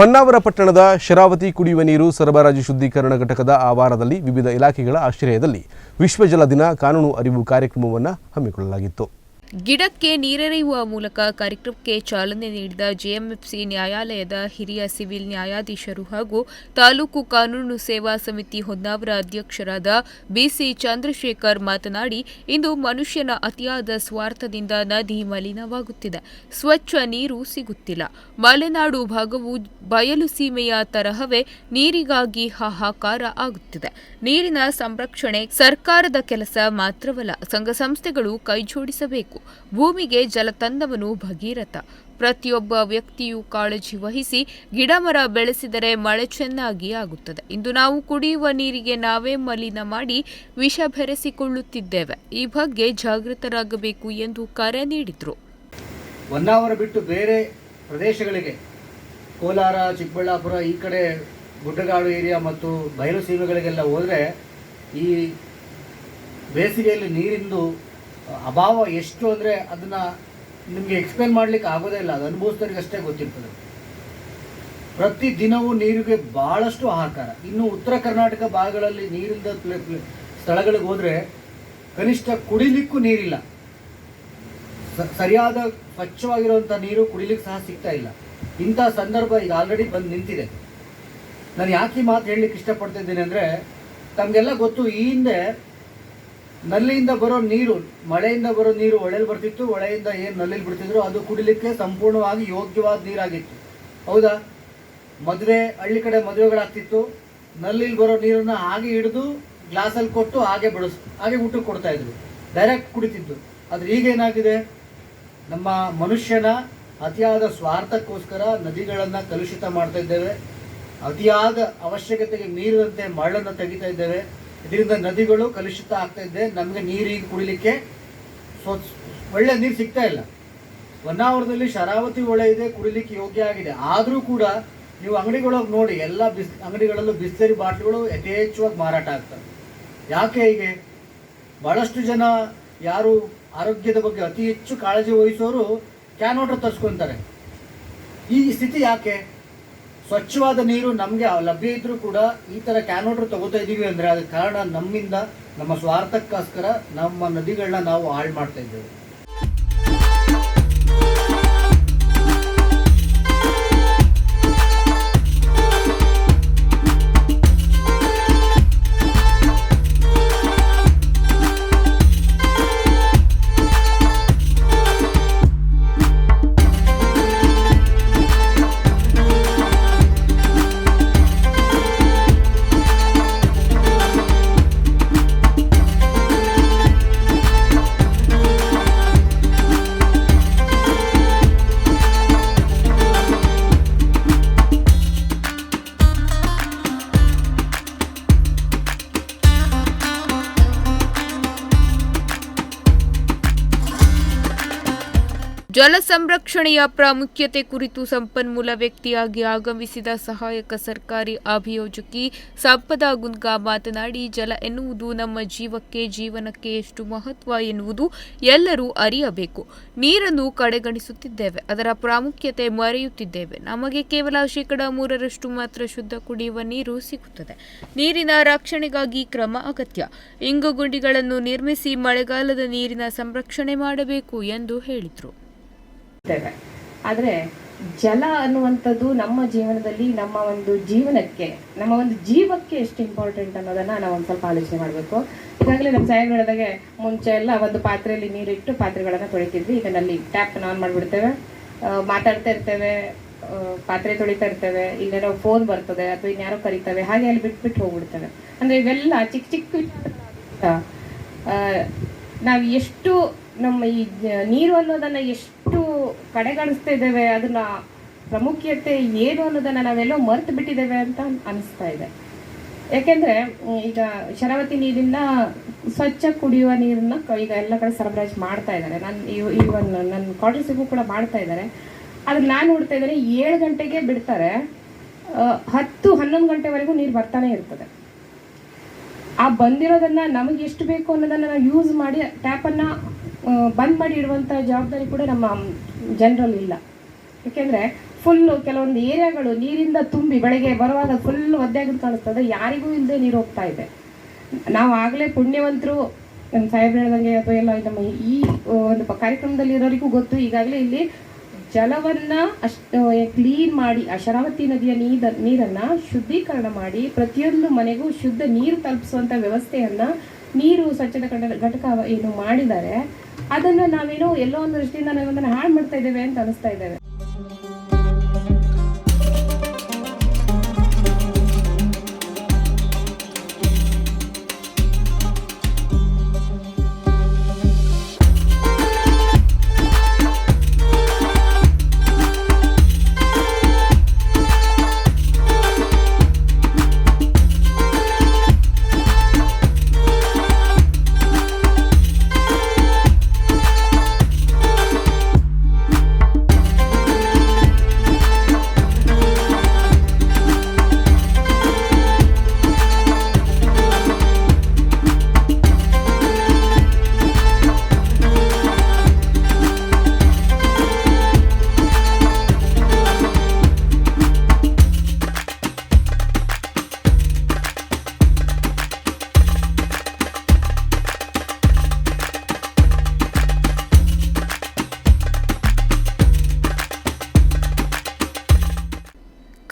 ಹೊನ್ನಾವರ ಪಟ್ಟಣದ ಶರಾವತಿ ಕುಡಿಯುವ ನೀರು ಸರಬರಾಜು ಶುದ್ಧೀಕರಣ ಘಟಕದ ಆವಾರದಲ್ಲಿ ವಿವಿಧ ಇಲಾಖೆಗಳ ಆಶ್ರಯದಲ್ಲಿ ವಿಶ್ವ ಜಲ ದಿನ ಕಾನೂನು ಅರಿವು ಕಾರ್ಯಕ್ರಮವನ್ನು ಹಮ್ಮಿಕೊಳ್ಳಲಾಗಿತ್ತು. ಗಿಡಕ್ಕೆ ನೀರೆರೆಯುವ ಮೂಲಕ ಕಾರ್ಯಕ್ರಮಕ್ಕೆ ಚಾಲನೆ ನೀಡಿದ ಜೆಎಂಎಫ್ಸಿ ನ್ಯಾಯಾಲಯದ ಹಿರಿಯ ಸಿವಿಲ್ ನ್ಯಾಯಾಧೀಶರು ಹಾಗೂ ತಾಲೂಕು ಕಾನೂನು ಸೇವಾ ಸಮಿತಿ ಹೊನ್ನಾವರ ಅಧ್ಯಕ್ಷರಾದ ಬಿಸಿ ಚಂದ್ರಶೇಖರ್ ಮಾತನಾಡಿ, ಇಂದು ಮನುಷ್ಯನ ಅತಿಯಾದ ಸ್ವಾರ್ಥದಿಂದ ನದಿ ಮಲಿನವಾಗುತ್ತಿದೆ. ಸ್ವಚ್ಛ ನೀರು ಸಿಗುತ್ತಿಲ್ಲ. ಮಲೆನಾಡು ಭಾಗವು ಬಯಲು ಸೀಮೆಯ ತರಹವೇ ನೀರಿಗಾಗಿ ಹಾಹಾಕಾರ ಆಗುತ್ತಿದೆ. ನೀರಿನ ಸಂರಕ್ಷಣೆ ಸರ್ಕಾರದ ಕೆಲಸ ಮಾತ್ರವಲ್ಲ, ಸಂಘ ಸಂಸ್ಥೆಗಳು ಕೈಜೋಡಿಸಬೇಕು. ಭೂಮಿಗೆ ಜಲ ತಂದವನು ಭಗೀರಥ. ಪ್ರತಿಯೊಬ್ಬ ವ್ಯಕ್ತಿಯು ಕಾಳಜಿ ವಹಿಸಿ ಗಿಡಮರ ಬೆಳೆಸಿದರೆ ಮಳೆ ಚೆನ್ನಾಗಿ ಆಗುತ್ತದೆ. ಇಂದು ನಾವು ಕುಡಿಯುವ ನೀರಿಗೆ ನಾವೇ ಮಲಿನ ಮಾಡಿ ವಿಷ ಬೆರೆಸಿಕೊಳ್ಳುತ್ತಿದ್ದೇವೆ. ಈ ಬಗ್ಗೆ ಜಾಗೃತರಾಗಬೇಕು ಎಂದು ಕರೆ ನೀಡಿದರು. ಹೊನ್ನಾವರ ಬಿಟ್ಟು ಬೇರೆ ಪ್ರದೇಶಗಳಿಗೆ ಕೋಲಾರ, ಚಿಕ್ಕಬಳ್ಳಾಪುರ, ಈ ಕಡೆ ಗುಡ್ಡಗಾಡು ಏರಿಯಾ ಮತ್ತು ಬಯಲು ಸೀಮೆಗಳಿಗೆಲ್ಲ ಹೋದರೆ ಈ ಬೇಸಿಗೆಯಲ್ಲಿ ನೀರಿಂದು ಅಭಾವ ಎಷ್ಟು ಅಂದರೆ ಅದನ್ನು ನಿಮಗೆ ಎಕ್ಸ್ಪ್ಲೇನ್ ಮಾಡಲಿಕ್ಕೆ ಆಗೋದೇ ಇಲ್ಲ. ಅದು ಅನುಭವಿಸಿದವ್ರಿಗೆ ಅಷ್ಟೇ ಗೊತ್ತಿರ್ತದೆ. ಪ್ರತಿ ದಿನವೂ ನೀರಿಗೆ ಭಾಳಷ್ಟು ಹಾಹಾಕಾರ ಇನ್ನು ಉತ್ತರ ಕರ್ನಾಟಕ ಭಾಗಗಳಲ್ಲಿ ನೀರಿಲ್ಲದ ಸ್ಥಳಗಳಿಗೆ ಹೋದರೆ ಕನಿಷ್ಠ ಕುಡಿಲಿಕ್ಕೂ ನೀರಿಲ್ಲ. ಸರಿಯಾದ ಸ್ವಚ್ಛವಾಗಿರುವಂಥ ನೀರು ಕುಡಿಲಿಕ್ಕೆ ಸಹ ಸಿಗ್ತಾ ಇಲ್ಲ. ಇಂಥ ಸಂದರ್ಭ ಈಗ ಆಲ್ರೆಡಿ ಬಂದು ನಿಂತಿದೆ. ನಾನು ಯಾಕೆ ಮಾತು ಹೇಳಲಿಕ್ಕೆ ಇಷ್ಟಪಡ್ತಾ ಇದ್ದೀನಿ ಅಂದರೆ, ತಮಗೆಲ್ಲ ಗೊತ್ತು, ಈ ಹಿಂದೆ ನಲ್ಲಿಯಿಂದ ಬರೋ ನೀರು, ಮಳೆಯಿಂದ ಬರೋ ನೀರು ಹೊಳೆಯಲ್ಲಿ ಬರ್ತಿತ್ತು ಹೊಳೆಯಿಂದ ಏನು ನಲ್ಲಿಲಿ ಬಿಡ್ತಿದ್ರು, ಅದು ಕುಡಿಲಿಕ್ಕೆ ಸಂಪೂರ್ಣವಾಗಿ ಯೋಗ್ಯವಾದ ನೀರಾಗಿತ್ತು. ಹೌದಾ? ಮದುವೆ, ಹಳ್ಳಿ ಕಡೆ ಮದುವೆಗಳಾಗ್ತಿತ್ತು. ನಲ್ಲಿಲಿ ಬರೋ ನೀರನ್ನು ಹಾಗೆ ಹಿಡಿದು ಗ್ಲಾಸಲ್ಲಿ ಕೊಟ್ಟು ಹಾಗೆ ಬಿಡಿಸ್, ಹಾಗೆ ಊಟಕ್ಕೆ ಕೊಡ್ತಾ ಇದ್ರು ಡೈರೆಕ್ಟ್ ಕುಡಿತಿದ್ದು. ಆದರೆ ಈಗ ಏನಾಗಿದೆ? ನಮ್ಮ ಮನುಷ್ಯನ ಅತಿಯಾದ ಸ್ವಾರ್ಥಕ್ಕೋಸ್ಕರ ನದಿಗಳನ್ನು ಕಲುಷಿತ ಮಾಡ್ತಾ ಇದ್ದೇವೆ. ಅತಿಯಾದ ಅವಶ್ಯಕತೆಗೆ ಮೀರಿದಂತೆ ಮರಳನ್ನು ತೆಗಿತಾ ಇದ್ದೇವೆ. ಇದರಿಂದ ನದಿಗಳು ಕಲುಷಿತ ಆಗ್ತಾ ಇದೆ. ನಮಗೆ ನೀರಿಗೆ ಕುಡಿಲಿಕ್ಕೆ ಸ್ವಚ್ಛ ಒಳ್ಳೆ ನೀರು ಸಿಗ್ತಾ ಇಲ್ಲ. ಹೊನ್ನಾವರದಲ್ಲಿ ಶರಾವತಿ ಹೊಳೆ ಇದೆ, ಕುಡಿಲಿಕ್ಕೆ ಯೋಗ್ಯ ಆಗಿದೆ. ಆದರೂ ಕೂಡ ನೀವು ಅಂಗಡಿಗಳೊಳಗೆ ನೋಡಿ, ಎಲ್ಲ ಬಿಸ್ ಅಂಗಡಿಗಳಲ್ಲೂ ಬಿಸ್ಲರಿ ಬಾಟ್ಲಿಗಳು ಯಥೇಚ್ಛವಾಗಿ ಮಾರಾಟ ಆಗ್ತವೆ. ಯಾಕೆ ಹೀಗೆ? ಭಾಳಷ್ಟು ಜನ ಯಾರು ಆರೋಗ್ಯದ ಬಗ್ಗೆ ಅತಿ ಹೆಚ್ಚು ಕಾಳಜಿ ವಹಿಸೋರು ಕ್ಯಾನ್ ವಾಟರ್ ತರಿಸ್ಕೊತಾರೆ. ಈ ಸ್ಥಿತಿ ಯಾಕೆ? ಸ್ವಚ್ಛವಾದ ನೀರು ನಮಗೆ ಲಭ್ಯ ಇದ್ರೂ ಕೂಡ ಈ ಥರ ಕ್ಯಾನ್ ತಗೋತಾ ಇದ್ದೀವಿ ಅಂದರೆ ಅದಕ್ಕೆ ಕಾರಣ ನಮ್ಮಿಂದ, ನಮ್ಮ ಸ್ವಾರ್ಥಕ್ಕೋಸ್ಕರ ನಮ್ಮ ನದಿಗಳನ್ನ ನಾವು ಹಾಳು ಮಾಡ್ತಾ ಇದ್ದೇವೆ. ಜಲ ಸಂರಕ್ಷಣೆಯ ಪ್ರಾಮುಖ್ಯತೆ ಕುರಿತು ಸಂಪನ್ಮೂಲ ವ್ಯಕ್ತಿಯಾಗಿ ಆಗಮಿಸಿದ ಸಹಾಯಕ ಸರ್ಕಾರಿ ಅಭಿಯೋಜಕಿ ಸಂಪದ ಗುಂದ್ಗಾ ಮಾತನಾಡಿ, ಜಲ ಎನ್ನುವುದು ನಮ್ಮ ಜೀವಕ್ಕೆ, ಜೀವನಕ್ಕೆ ಎಷ್ಟು ಮಹತ್ವ ಎನ್ನುವುದು ಎಲ್ಲರೂ ಅರಿಯಬೇಕು. ನೀರನ್ನು ಕಡೆಗಣಿಸುತ್ತಿದ್ದೇವೆ, ಅದರ ಪ್ರಾಮುಖ್ಯತೆ ಮರೆಯುತ್ತಿದ್ದೇವೆ. ನಮಗೆ ಕೇವಲ ಶೇಕಡ ಮೂರರಷ್ಟು ಮಾತ್ರ ಶುದ್ಧ ಕುಡಿಯುವ ನೀರು ಸಿಗುತ್ತದೆ. ನೀರಿನ ರಕ್ಷಣೆಗಾಗಿ ಕ್ರಮ ಅಗತ್ಯ. ಇಂಗುಗುಂಡಿಗಳನ್ನು ನಿರ್ಮಿಸಿ ಮಳೆಗಾಲದ ನೀರಿನ ಸಂರಕ್ಷಣೆ ಮಾಡಬೇಕು ಎಂದು ಹೇಳಿದರು. ಇರ್ತೇವೆ. ಆದರೆ ಜಲ ಅನ್ನುವಂಥದ್ದು ನಮ್ಮ ಜೀವನದಲ್ಲಿ ನಮ್ಮ ಒಂದು ಜೀವನಕ್ಕೆ, ನಮ್ಮ ಒಂದು ಜೀವಕ್ಕೆ ಎಷ್ಟು ಇಂಪಾರ್ಟೆಂಟ್ ಅನ್ನೋದನ್ನ ನಾವು ಒಂದು ಸ್ವಲ್ಪ ಆಲೋಚನೆ ಮಾಡಬೇಕು. ಈಗಾಗಲೇ ನಮ್ಮ ಸಾಯಂಕಾಲದಾಗೆ ಮುಂಚೆ ಎಲ್ಲ ಒಂದು ಪಾತ್ರೆಯಲ್ಲಿ ನೀರಿಟ್ಟು ಪಾತ್ರೆಗಳನ್ನು ತೊಳಿತಿದ್ವಿ. ಈಗ ನಲ್ಲಿ ಟ್ಯಾಪ್ ಆನ್ ಮಾಡಿಬಿಡ್ತೇವೆ. ಮಾತಾಡ್ತಾ ಇರ್ತೇವೆ. ಪಾತ್ರೆ ತೊಳಿತಾ ಇರ್ತೇವೆ. ಇಲ್ಲೇನೋ ಫೋನ್ ಬರ್ತದೆ ಅಥವಾ ಇನ್ಯಾರೋ ಕರಿತವೆ. ಹಾಗೆ ಅಲ್ಲಿ ಬಿಟ್ಬಿಟ್ಟು ಹೋಗ್ಬಿಡ್ತೇವೆ. ಅಂದ್ರೆ ಇವೆಲ್ಲ ಚಿಕ್ಕ ಚಿಕ್ಕ ನಾವು ಎಷ್ಟು ನಮ್ಮ ಈ ನೀರು ಅನ್ನೋದನ್ನ ಎಷ್ಟು ಕಡೆಗಣಿಸ್ತಾ ಇದ್ದೇವೆ ಅದನ್ನ ಪ್ರಾಮುಖ್ಯತೆ ಏನು ಅನ್ನೋದನ್ನ ನಾವೆಲ್ಲೋ ಮರೆತು ಬಿಟ್ಟಿದ್ದೇವೆ ಅಂತ ಅನಿಸ್ತಾ ಇದೆ. ಯಾಕೆಂದ್ರೆ ಈಗ ಶರಾವತಿ ನೀರಿನ ಸ್ವಚ್ಛ ಕುಡಿಯುವ ನೀರನ್ನ ಈಗ ಎಲ್ಲ ಕಡೆ ಸರಬರಾಜು ಮಾಡ್ತಾ ಇದ್ದಾರೆ. ನಾನು ಇವನ್ ನನ್ನ ಕ್ವಾರ್ಟರ್ಸಿಗೂ ಕೂಡ ಮಾಡ್ತಾ ಇದ್ದಾರೆ. ಆದ್ರೆ ನಾನು ನೋಡ್ತಾ ಇದ್ದೇನೆ, ಏಳು ಗಂಟೆಗೆ ಬಿಡ್ತಾರೆ ಹತ್ತು, ಹನ್ನೊಂದು ಗಂಟೆವರೆಗೂ ನೀರು ಬರ್ತಾನೆ ಇರ್ತದೆ. ಆ ಬಂದಿರೋದನ್ನ ನಮಗೆ ಎಷ್ಟು ಬೇಕು ಅನ್ನೋದನ್ನ ನಾವು ಯೂಸ್ ಮಾಡಿ ಟ್ಯಾಪನ್ನು ಬಂದ್ ಮಾಡಿ ಇಡುವಂಥ ಜವಾಬ್ದಾರಿ ಕೂಡ ನಮ್ಮ ಜನರಲ್ಲಿ ಇಲ್ಲ ಯಾಕೆಂದ್ರೆ ಫುಲ್ಲು ಕೆಲವೊಂದು ಏರಿಯಾಗಳು ನೀರಿಂದ ತುಂಬಿ ಬೆಳಗ್ಗೆ ಬರುವಾಗ ಫುಲ್ ಒದ್ದೆಯಾಗಿ ಕಾಣಿಸ್ತದೆ, ಯಾರಿಗೂ ಇಲ್ಲದೆ ನೀರು ಹೋಗ್ತಾ ಇದೆ. ನಾವು ಆಗಲೇ ಪುಣ್ಯವಂತರು ನಮ್ಮ ಸಾಹೇಬ್ರು ಹೇಳ್ದಂಗೆ ಅಥವಾ ಎಲ್ಲ ನಮ್ಮ ಈ ಒಂದು ಕಾರ್ಯಕ್ರಮದಲ್ಲಿ ಇರೋರಿಗೂ ಗೊತ್ತು, ಈಗಾಗಲೇ ಇಲ್ಲಿ ಜಲವನ್ನು ಅಷ್ಟು ಕ್ಲೀನ್ ಮಾಡಿ ಆ ಶರಾವತಿ ನದಿಯ ನೀದ, ನೀರನ್ನ ಶುದ್ಧೀಕರಣ ಮಾಡಿ ಪ್ರತಿಯೊಂದು ಮನೆಗೂ ಶುದ್ಧ ನೀರು ತಲುಪಿಸುವಂತ ವ್ಯವಸ್ಥೆಯನ್ನ ನೀರು ಸ್ವಚ್ಛತೆ ಘಟ- ಘಟಕ ಏನು ಮಾಡಿದ್ದಾರೆ, ಅದನ್ನ ನಾವೇನೋ ಎಲ್ಲೋ ಒಂದು ದೃಷ್ಟಿಯಿಂದ ನಾವು ಅದನ್ನ ಹಾಳು ಮಾಡ್ತಾ ಇದ್ದೇವೆ ಅಂತ ಅನಿಸ್ತಾ ಇದ್ದೇವೆ.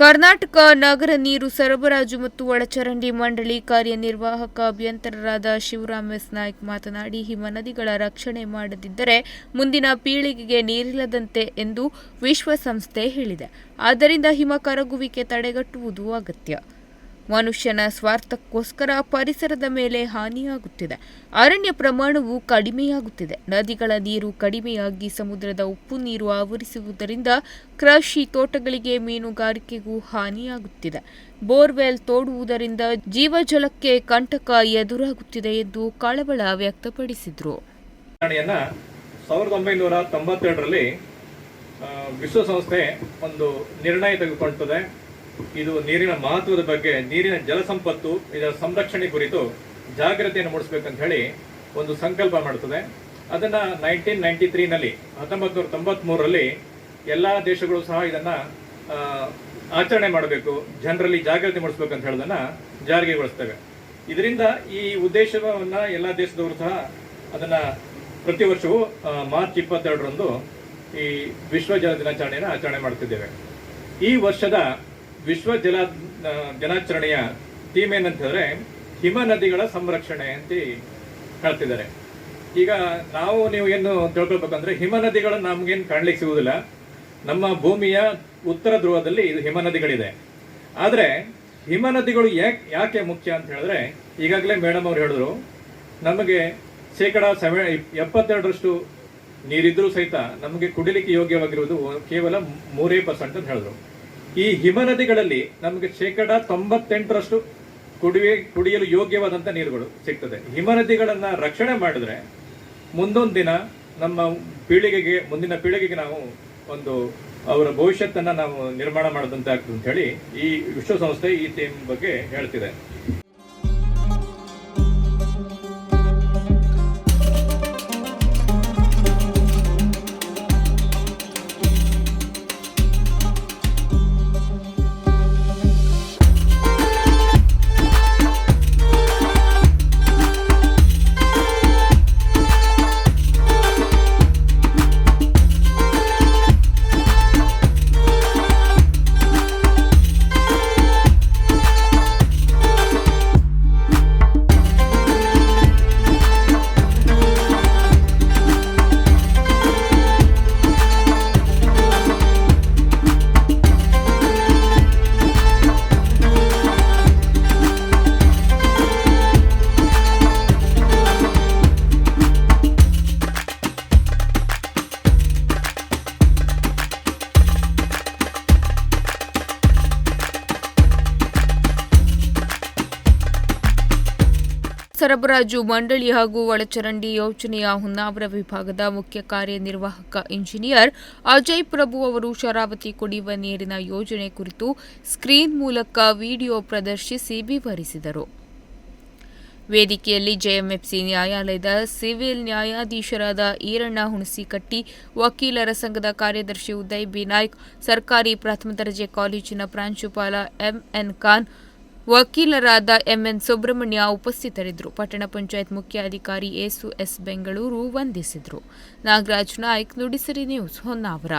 ಕರ್ನಾಟಕ ನಗರ ನೀರು ಸರಬರಾಜು ಮತ್ತು ಒಳಚರಂಡಿ ಮಂಡಳಿ ಕಾರ್ಯನಿರ್ವಾಹಕ ಅಭಿಯಂತರರಾದ ಶಿವರಾಮ್ ಎಸ್ ನಾಯ್ಕ್ ಮಾತನಾಡಿ, ಹಿಮ ನದಿಗಳ ರಕ್ಷಣೆ ಮಾಡದಿದ್ದರೆ ಮುಂದಿನ ಪೀಳಿಗೆಗೆ ನೀರಿಲ್ಲದಂತೆ ಎಂದು ವಿಶ್ವಸಂಸ್ಥೆ ಹೇಳಿದೆ. ಆದ್ದರಿಂದ ಹಿಮ ಕರಗುವಿಕೆ ತಡೆಗಟ್ಟುವುದು ಅಗತ್ಯ. ಮನುಷ್ಯನ ಸ್ವಾರ್ಥಕ್ಕೋಸ್ಕರ ಪರಿಸರದ ಮೇಲೆ ಹಾನಿಯಾಗುತ್ತಿದೆ. ಅರಣ್ಯ ಪ್ರಮಾಣವು ಕಡಿಮೆಯಾಗುತ್ತಿದೆ. ನದಿಗಳ ನೀರು ಕಡಿಮೆಯಾಗಿ ಸಮುದ್ರದ ಉಪ್ಪು ನೀರು ಆವರಿಸುವುದರಿಂದ ಕೃಷಿ ತೋಟಗಳಿಗೆ ಮೀನುಗಾರಿಕೆಗೂ ಹಾನಿಯಾಗುತ್ತಿದೆ. ಬೋರ್ವೆಲ್ ತೋಡುವುದರಿಂದ ಜೀವಜಲಕ್ಕೆ ಕಂಟಕ ಎದುರಾಗುತ್ತಿದೆ ಎಂದು ಕಳವಳ ವ್ಯಕ್ತಪಡಿಸಿದರು. ಸಾವಿರದ ಒಂಬೈನೂರ ತೊಂಬತ್ತೆರಡರಲ್ಲಿ ವಿಶ್ವಸಂಸ್ಥೆ ಒಂದು ನಿರ್ಣಯ ತೆಗೆದುಕೊಳ್ಳುತ್ತದೆ ಇದು ನೀರಿನ ಮಹತ್ವದ ಬಗ್ಗೆ, ನೀರಿನ ಜಲಸಂಪತ್ತು ಇದರ ಸಂರಕ್ಷಣೆ ಕುರಿತು ಜಾಗೃತಿಯನ್ನು ಮೂಡಿಸಬೇಕಂತ ಹೇಳಿ ಒಂದು ಸಂಕಲ್ಪ ಮಾಡುತ್ತದೆ ಅದನ್ನ ನೈನ್ಟೀನ್ ನೈನ್ಟಿ ತ್ರೀನಲ್ಲಿ ಹತ್ತೊಂಬತ್ತು ನೂರ ದೇಶಗಳು ಸಹ ಇದನ್ನ ಆಚರಣೆ ಮಾಡಬೇಕು, ಜನರಲ್ಲಿ ಜಾಗೃತಿ ಮೂಡಿಸ್ಬೇಕಂತ ಹೇಳೋದನ್ನ ಜಾರಿಗೆಗೊಳಿಸ್ತೇವೆ ಇದರಿಂದ ಈ ಉದ್ದೇಶವನ್ನ ಎಲ್ಲಾ ದೇಶದವರು ಸಹ ಅದನ್ನ ಪ್ರತಿ ವರ್ಷವೂ ಮಾರ್ಚ್ ಇಪ್ಪತ್ತೆರಡರಂದು ಈ ವಿಶ್ವ ಜಲ ದಿನಾಚರಣೆಯನ್ನು ಆಚರಣೆ ಮಾಡುತ್ತಿದ್ದೇವೆ ಈ ವರ್ಷದ ವಿಶ್ವ ಜಲ ದಿನಾಚರಣೆಯ ಥೀಮ್ ಏನಂತ ಹೇಳಿದ್ರೆ ಹಿಮ ನದಿಗಳ ಸಂರಕ್ಷಣೆ ಅಂತ ಹೇಳ್ತಿದ್ದಾರೆ. ಈಗ ನಾವು ನೀವು ಏನು ತಿಳ್ಕೊಳ್ಬೇಕಂದ್ರೆ ಹಿಮ ನದಿಗಳು ನಮ್ಗೇನು ಕಾಣ್ಲಿಕ್ಕೆ ಸಿಗುವುದಿಲ್ಲ ನಮ್ಮ ಭೂಮಿಯ ಉತ್ತರ ಧ್ರುವದಲ್ಲಿ ಇದು ಹಿಮ ನದಿಗಳಿದೆ. ಆದರೆ ಹಿಮ ನದಿಗಳು ಯಾಕೆ ಯಾಕೆ ಮುಖ್ಯ ಅಂತ ಹೇಳಿದ್ರೆ ಈಗಾಗಲೇ ಮೇಡಮ್ ಅವ್ರು ಹೇಳಿದ್ರು, ನಮಗೆ ಶೇಕಡ ಸೆವೆ ಎಪ್ಪತ್ತೆರಡರಷ್ಟು ನೀರಿದ್ರೂ ಸಹಿತ ನಮಗೆ ಕುಡಿಲಿಕ್ಕೆ ಯೋಗ್ಯವಾಗಿರುವುದು ಕೇವಲ ಮೂರೇ ಪರ್ಸೆಂಟ್ ಅಂತ ಹೇಳಿದ್ರು. ಈ ಹಿಮ ನದಿಗಳಲ್ಲಿ ನಮಗೆ ಶೇಕಡ ತೊಂಬತ್ತೆಂಟರಷ್ಟು ಕುಡಿಯ, ಕುಡಿಯಲು ಯೋಗ್ಯವಾದಂತ ನೀರುಗಳು ಸಿಗ್ತದೆ. ಹಿಮ ನದಿಗಳನ್ನ ರಕ್ಷಣೆ ಮಾಡಿದ್ರೆ ಮುಂದೊಂದು ದಿನ ನಮ್ಮ ಪೀಳಿಗೆಗೆ, ಮುಂದಿನ ಪೀಳಿಗೆಗೆ ನಾವು ಒಂದು ಅವರ ಭವಿಷ್ಯತ್ತನ್ನು ನಾವು ನಿರ್ಮಾಣ ಮಾಡದಂತೆ ಆಗ್ತದೆ ಅಂತ ಹೇಳಿ ಈ ವಿಶ್ವಸಂಸ್ಥೆ ಈ ಥೀಮ್ ಬಗ್ಗೆ ಹೇಳ್ತಿದೆ. ಸರಬರಾಜು ಮಂಡಳಿ ಹಾಗೂ ಒಳಚರಂಡಿ ಯೋಜನೆಯ ಹೊನ್ನಾವರ ವಿಭಾಗದ ಮುಖ್ಯ ಕಾರ್ಯನಿರ್ವಾಹಕ ಇಂಜಿನಿಯರ್ ಅಜಯ್ ಪ್ರಭು ಅವರು ಶರಾವತಿ ಕುಡಿಯುವ ನೀರಿನ ಯೋಜನೆ ಕುರಿತು ಸ್ಕ್ರೀನ್ ಮೂಲಕ ವಿಡಿಯೋ ಪ್ರದರ್ಶಿಸಿ ವಿವರಿಸಿದರು. ವೇದಿಕೆಯಲ್ಲಿ ಜೆಎಂಎಫ್ಸಿ ನ್ಯಾಯಾಲಯದ ಸಿವಿಲ್ ನ್ಯಾಯಾಧೀಶರಾದ ಈರಣ್ಣ ಹುಣಸಿಕಟ್ಟಿ, ವಕೀಲರ ಸಂಘದ ಕಾರ್ಯದರ್ಶಿ ಉದಯ್ ಬಿ ನಾಯ್ಕ್, ಸರ್ಕಾರಿ ಪ್ರಥಮ ದರ್ಜೆ ಕಾಲೇಜಿನ ಪ್ರಾಂಶುಪಾಲ ಎಂಎನ್ ಖಾನ್ ವಕೀಲರಾದ ಎಂಎನ್ ಸುಬ್ರಹ್ಮಣ್ಯ ಉಪಸ್ಥಿತರಿದ್ದರು. ಪಟ್ಟಣ ಪಂಚಾಯತ್ ಮುಖ್ಯಾಧಿಕಾರಿ ಎಸು ಬೆಂಗಳೂರು ವಂದಿಸಿದರು. ನಾಗರಾಜ್ ನಾಯ್ಕ್ ನುಡಿಸಿರಿ ನ್ಯೂಸ್ ಹೊನ್ನಾವರ.